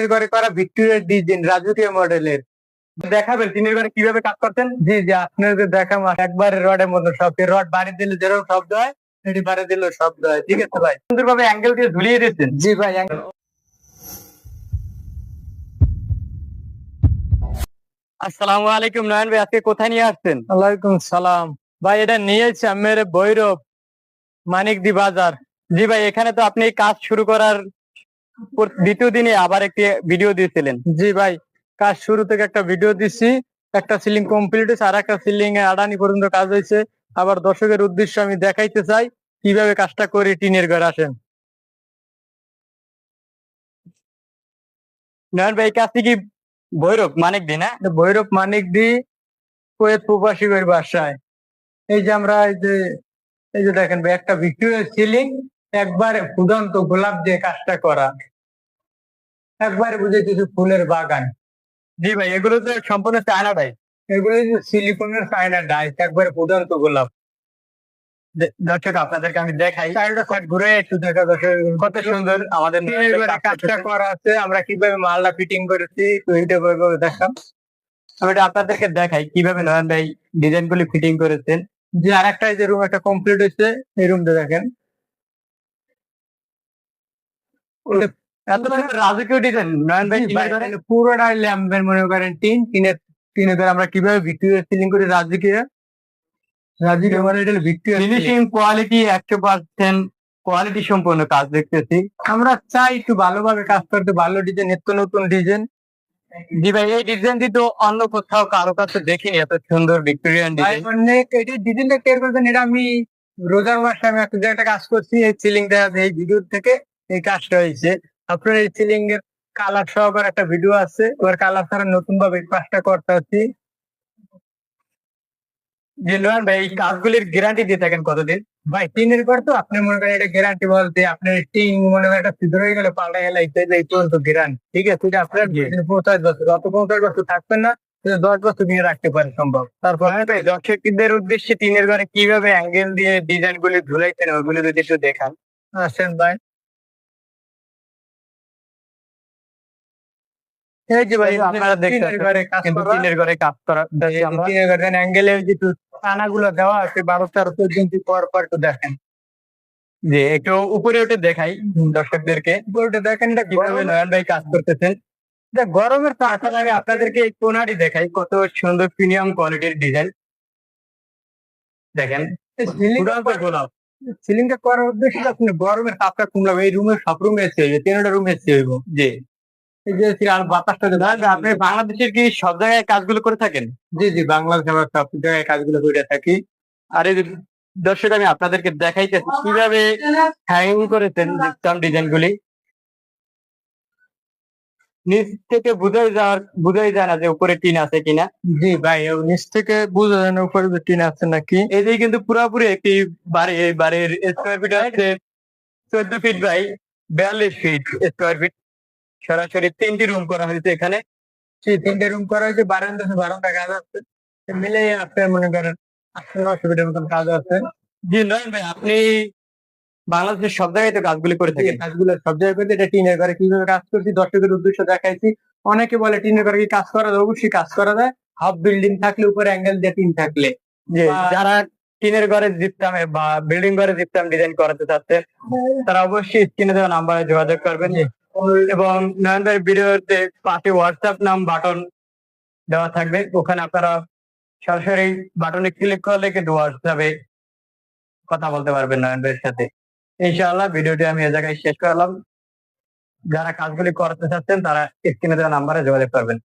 টিনের ঘরে করা ভিক্টোরিয়ার ডিজাইন রাজকীয় মডেলের দেখাবেন টিনের ঘরে কীভাবে কাজ করতেন জি জি আপনাদের দেখাম একবারে রডের মতো শব্দ রড বাড়ি দিলে যেরকম শব্দ হয় সেটি বাড়ি দিলেও শব্দ হয়। ঠিক আছে ভাই? সুন্দরভাবে অ্যাঙ্গেল দিয়ে ঝুলিয়ে দিয়েছেন জি ভাই আসসালামু আলাইকুম নয়ন ভাই আজকে কোথায় নিয়ে আসছেন? ওয়ালাইকুম সালাম। ভাই এটা নিয়েছি আমার ভৈরব মানিকদি বাজার। জি ভাই এখানে তো আপনি কাজ শুরু করার দ্বিতীয় দিনে আবার একটি ভিডিও দিয়েছিলেন। জি ভাই, কাজ শুরু থেকে একটা ভিডিও দিছি, একটা সিলিং কমপ্লিট হয়েছে আর একটা সিলিং এ আড়ানি পর্যন্ত কাজ হয়েছে। আবার দর্শকের উদ্দেশ্য আমি দেখাইতে চাই, কীভাবে কাজটা করে টিনের ঘর আসেন। নয়ন ভাই কাজটি কি ভৈরব মানিক হ্যাঁ এটা ভৈরব মানিক দি, কোয়েত প্রবাসী বাসায়। এই যে আমরা এই যে এই যে দেখেন ভাই, একটা ভিক্টোরিয়া সিলিং একবারে ফুটন্ত গোলাপ দিয়ে কাজটা করা একবারে বুঝে কিছু ফুলের বাগান। জি ভাই এগুলো তো সম্পূর্ণ চায়না ডাই এগুলো সিলিকনের চায়না ডাই একবারে ফুটন্ত গোলাপ। দর্শক আপনাদেরকে আমি দেখাই। চারটা সাইড ঘুরে একটু দেখা কত সুন্দর আমাদের কাজটা করা আছে আমরা কীভাবে মালটা ফিটিং করেছি তো ভাবে দেখাম আমি এটা আপনাদেরকে দেখাই কীভাবে নয়ন ভাই ডিজাইন গুলি ফিটিং করেছেন। যে আর একটা যে রুম একটা কমপ্লিট হয়েছে এই রুমটা দেখেন। রাজকীয় ডিজাইন নয়ন ভাই? তাহলে পুরোটাই ল্যাম্পের মনে করেন টিন টিনের টিনের ঘরে আমরা কীভাবে ভিক্টোরিয়া সিলিং করি রাজকীয়? রাজকীয় মানে এটা ভিক্টোরিয়া ফিনিশিং কোয়ালিটি একশো পার্সেন্ট কোয়ালিটি সম্পন্ন কাজ দেখতেছি। আমরা চাই একটু ভালোভাবে কাজ করতে ভালো ডিজাইন নিত্য নতুন ডিজাইন জি ভাই এই ডিজাইনটি তো অন্য কোথাও কারও কাছে দেখিনি এত সুন্দর ভিক্টোরিয়ান ডিজাইন এটা ডিজাইনটা টের করছেন এটা আমি রোজার মাসে আমি একটা জায়গায় একটা কাজ করছি এই সিলিং দেখা এই ভিডিও থেকে। এই কাজটা হয়েছে। আপনার এই সিলিং এর কালার সহকারে একটা ভিডিও আছে। ওর কালার ছাড়া নতুন ভাবে কাজটা করতে হচ্ছে। নয়ন ভাই এই কাজগুলির গ্যারান্টি দিয়ে থাকেন কতদিন? ভাই টিনের ঘর তো আপনি মনে করেন এটা গ্যারান্টি বলতে আপনার টিন মনে করেন একটা ছিদ্র হয়ে গেলে পাল্টা গেলে এই পর্যন্ত গ্যারান্টি ঠিক আছে এটা আপনার। পঞ্চাশ বছর অত পঞ্চাশ বছর থাকবেন না দশ বছর নিয়ে রাখতে পারে সম্ভব। তারপর ভাই। দর্শকদের উদ্দেশ্যে টিনের ঘরে কীভাবে অ্যাঙ্গেল দিয়ে ডিজাইন গুলি ঝুলাইছেন ওগুলো যদি একটু দেখান। আসেন ভাই। এই যে ভাই আপনারা দেখতে টিনের ঘরে কাজ কিন্তু টিনের ঘরে কাজ করা দেখি আমরা। টিনের ঘরে অ্যাঙ্গেলে যে টানাগুলো দেওয়া আছে বারো তেরো চোদ্দ পর পর একটু দেখেন। যে একটু উপরে উঠে দেখাই দর্শকদেরকে। দেখেন এটা কীভাবে কীভাবে নয়ন ভাই কাজ করতেছেন। এটা গরমের তো তার আগে আপনাদেরকে এই কোনাটি দেখাই কত সুন্দর প্রিমিয়াম কোয়ালিটির ডিজাইন। দেখেন গোলাপ। সিলিংটা করার উদ্দেশ্য আপনি গরমের তাপটা কমলাম এই রুমে সব রুমে এসে হইবে তিনটা রুমে এসে হইব। যে আপনি বাংলাদেশের কি সব জায়গায় কাজগুলো করে থাকেন? জি জি বাংলাদেশ আমরা সব জায়গায় কাজগুলো করে থাকি। আর এই দর্শক আমি আপনাদেরকে দেখাইতেছি কীভাবে হ্যাঙ্গিং করেছেন ডিজাইন গুলি। নিচ থেকে বুঝাই যাওয়ার বুঝাই যায় না যে উপরে টিন আছে কিনা। জি ভাই নিচ থেকে বুঝা যায় না উপরে টিন আছে নাকি। এই যে কিন্তু পুরোপুরি একটি বাড়ি এই বাড়ির স্কোয়ার ফিট হচ্ছে চোদ্দ ফিট বাই বিয়াল্লিশ ফিট স্কোয়ার ফিট সরাসরি তিনটি রুম করা হয়েছে এখানে। সেই তিনটে রুম করা হয়েছে বারান্দা বারান্দা কাজ আছে। মিলে আপনার মনে করেন আটশো নশো ফিটের মতন কাজ আছে। জি নয়ন ভাই আপনি বাংলাদেশের সব জায়গায় তো কাজগুলি করে থাকেন। কাজগুলো সব জায়গায় করতে এটা টিনের ঘরে কীভাবে কাজ করছি দর্শকের উদ্দেশ্য দেখাইছি। অনেকে বলে টিনের ঘরে কি কাজ করা যায়? অবশ্যই কাজ করা যায়। হাফ বিল্ডিং থাকলে উপরে অ্যাঙ্গেল দিয়ে টিন থাকলে। যে যারা টিনের ঘরে জিপতামে বা বিল্ডিং ঘরে জিপতাম ডিজাইন করাতে চাচ্ছেন তারা অবশ্যই স্ক্রিনে দেওয়া নাম্বারে যোগাযোগ করবেন। এবং নয়ন ভাই ভিডিওতে পাশে হোয়াটসঅ্যাপ নাম বাটন দেওয়া থাকবে। ওখানে আপনারা সরাসরি বাটনে ক্লিক করলে কিন্তু হোয়াটসঅ্যাপে কথা বলতে পারবেন নয়ন ভাইয়ের সাথে। ইনশাআল্লাহ ভিডিওটি আমি এ জায়গায় শেষ করলাম। যারা কাজগুলি করতে চাচ্ছেন তারা স্ক্রিনে দেওয়া নাম্বারে যোগাযোগ করবেন।